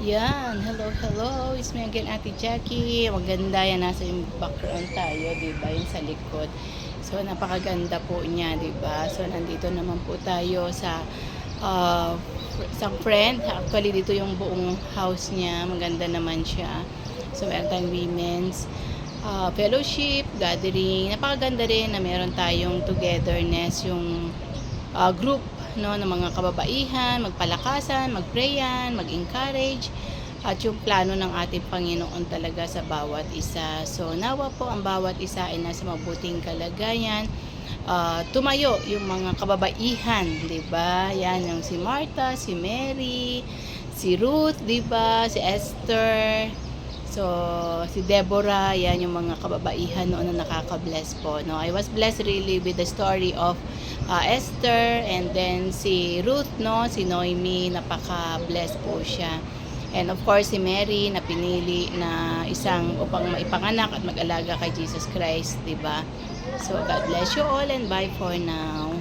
Yan, hello, hello. It's me again, Ate Jackie. Maganda yan, nasa yung background tayo, di ba? Yung sa likod. So, napakaganda po niya, di ba? So, nandito naman po tayo sa uh, isang friend. Actually, dito yung buong house niya. Maganda naman siya. So, meron tayong women's uh, fellowship, gathering. Napakaganda rin na meron tayong togetherness, yung uh, group no ng mga kababaihan, magpalakasan, magprayan, mag-encourage at yung plano ng ating Panginoon talaga sa bawat isa. So nawa po ang bawat isa ay nasa mabuting kalagayan. Ah, tumayo yung mga kababaihan, 'di ba? Yan yung si Martha, si Mary, si Ruth, 'di ba? Si Esther, So, si Deborah, yan yung mga kababaihan noon na nakaka-bless po. No? I was blessed really with the story of uh, Esther and then si Ruth, no? si Noemi, napaka-bless po siya. And of course, si Mary na pinili na isang upang maipanganak at mag-alaga kay Jesus Christ, di ba? So, God bless you all and bye for now.